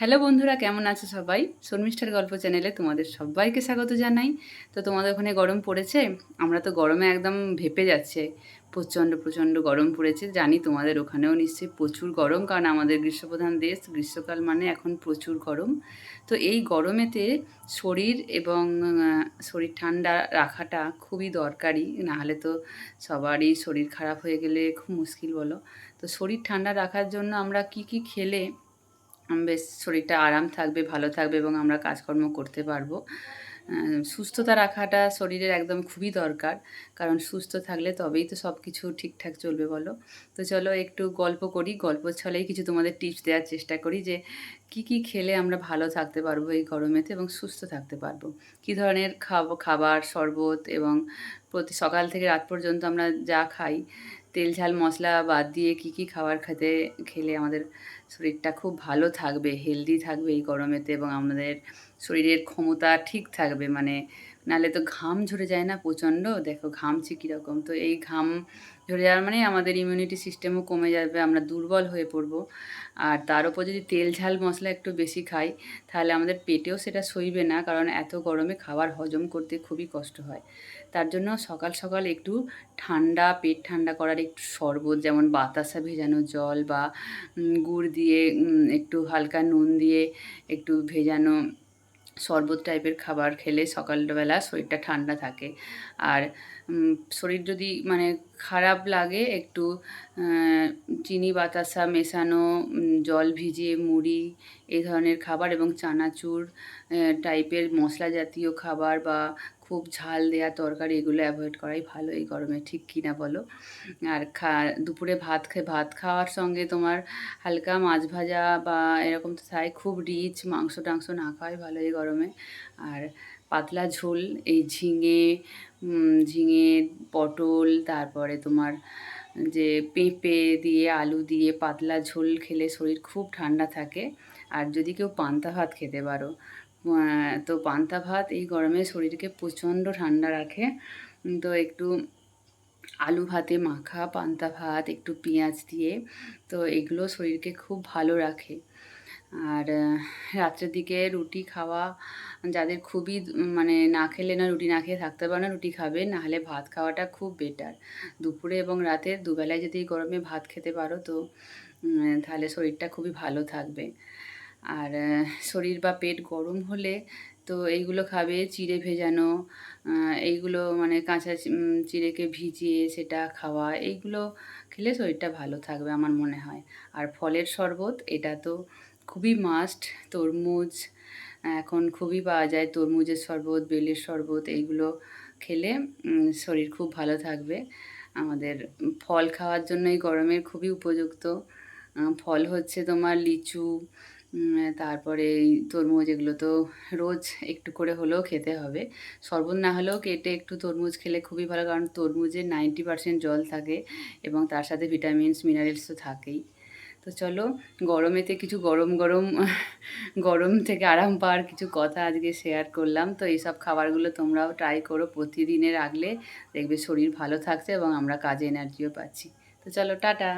Hello বন্ধুরা, কেমন আছো সবাই? শর্মিষ্ঠার গল্প চ্যানেলে তোমাদের সবাইকে স্বাগত জানাই। তো তোমাদের ওখানে গরম পড়েছে? আমরা তো গরমে একদম ভেপে যাচ্ছে। প্রচণ্ড প্রচণ্ড গরম পড়েছে। জানি তোমাদের ওখানেও নিশ্চয়ই প্রচুর গরম, কারণ আমাদের গ্রীষ্মপ্রধান দেশ, গ্রীষ্মকাল মানে এখন প্রচুর গরম। তো এই গরমেতে শরীর এবং শরীর ঠান্ডা রাখাটা খুবই দরকারি। নাহলে তো সবারই শরীর খারাপ হয়ে গেলে খুব মুশকিল বলো। তো শরীর ঠান্ডা রাখার জন্য আমরা কি কি খেলে শরীরটা আরাম থাকবে, ভালো থাকবে এবং আমরা কাজকর্ম করতে পারব। সুস্থতা রাখাটা শরীরের একদম খুবই দরকার, কারণ সুস্থ থাকলে তবেই তো সব কিছু ঠিকঠাক চলবে বলো। তো চলো একটু গল্প করি, গল্প ছলেই কিছু তোমাদের টিপস দেওয়ার চেষ্টা করি যে কি কি খেলে আমরা ভালো থাকতে পারব এই গরমেতে এবং সুস্থ থাকতে পারব। কী ধরনের খাব- খাবার, শরবত এবং প্রতি সকাল থেকে রাত পর্যন্ত আমরা যা খাই তেল, ঝাল, মশলা বাদ দিয়ে কি কি খাবার খেতে, খেলে আমাদের শরীরটা খুব ভালো থাকবে হেলদি থাকবে এই গরমেতে এবং আমাদের শরীরের ক্ষমতা ঠিক থাকবে। মানে নাহলে তো ঘাম ঝরে যায় না প্রচণ্ড? দেখো ঘামছি কীরকম? তো এই ঘাম ঝরে যাওয়ার মানে আমাদের ইমিউনিটি সিস্টেমও কমে যাবে, আমরা দুর্বল হয়ে পড়ব। আর তার উপর যদি তেল, ঝাল, মশলা একটু বেশি খাই, তাহলে আমাদের পেটেও সেটা সইবে না, কারণ এত গরমে খাবার হজম করতে খুবই কষ্ট হয়। তার জন্য সকাল সকাল একটু ঠান্ডা, পেট ঠান্ডা করার একটু শরবত, যেমন বাতাসা ভেজানো জল বা গুড় দিয়ে একটু হালকা নুন দিয়ে একটু ভেজানো শরবত টাইপের খাবার খেলে সকালবেলা শরীরটা ঠান্ডা থাকে। আর শরীর যদি মানে খারাপ লাগে একটু চিনি, বাতাসা মেশানো জল ভিজিয়ে মুড়ি এই ধরনের খাবার এবং চানাচুর টাইপের মশলা জাতীয় খাবার বা খুব ঝাল দেওয়া তরকারি এগুলো অ্যাভয়েড করাই ভালো এই গরমে, ঠিক কি না বলো? আর খা, দুপুরে ভাত খে, ভাত খাওয়ার সঙ্গে তোমার হালকা মাছ ভাজা বা এরকম তো থাই খুব রিচ মাংস টাংস না খাওয়াই ভালো এই গরমে। আর পাতলা ঝোল, এই ঝিঙে ঝিঙে, পটল, তারপরে তোমার যে পেঁপে দিয়ে, আলু দিয়ে পাতলা ঝোল খেলে শরীর খুব ঠান্ডা থাকে। আর যদি কেউ পান্তা ভাত খেতে পারো তো পান্তা ভাত এই গরমে শরীরকে প্রচণ্ড ঠান্ডা রাখে। তো একটু আলু ভাতে মাখা, পান্তা ভাত, একটু পেঁয়াজ দিয়ে, তো এগুলো শরীরকে খুব ভালো রাখে। আর রাত্রের দিকে রুটি খাওয়া, যাদের খুবই মানে না খেলে না রুটি না খেয়ে থাকতে পারে না, রুটি খাবে, নাহলে ভাত খাওয়াটা খুব বেটার দুপুরে এবং রাতে দুবেলায় যদি গরমে ভাত খেতে পারো তো তাহলে শরীরটা খুবই ভালো থাকবে। আর শরীর বা পেট গরম হলে তো এইগুলো খাবে, চিড়ে ভেজানো এইগুলো মানে কাঁচা চিড়েকে ভিজিয়ে সেটা খাওয়া, এইগুলো খেলে শরীরটা ভালো থাকবে আমার মনে হয়। আর ফলের শরবত, এটা তো খুবই মাস্ট তরমুজ, এখন খুবই পাওয়া যায় তরমুজের শরবত, বেলের শরবত, এইগুলো খেলে শরীর খুব ভালো থাকবে। আমাদের ফল খাওয়ার জন্য এই গরমের খুবই উপযুক্ত। ফল হচ্ছে তোমার লিচু তারপরে এই তরমুজ এগুলো তো রোজ একটু করে হলেও খেতে হবে। শরবত না হলেও কেটে একটু তরমুজ খেলে খুবই ভালো, কারণ তরমুজে নাইনটি পার্সেন্ট জল থাকে এবং তার সাথে ভিটামিনস, মিনারেলস তো থাকেই। তো চলো, গরমেতে কিছু গরম গরম গরম থেকে আরাম পাওয়ার কিছু কথা আজকে শেয়ার করলাম। তো এইসব খাবারগুলো তোমরাও ট্রাই করো প্রতিদিনে রাখলে দেখবে শরীর ভালো থাকছে এবং আমরা কাজে এনার্জিও পাচ্ছি। তো চলো, টাটা!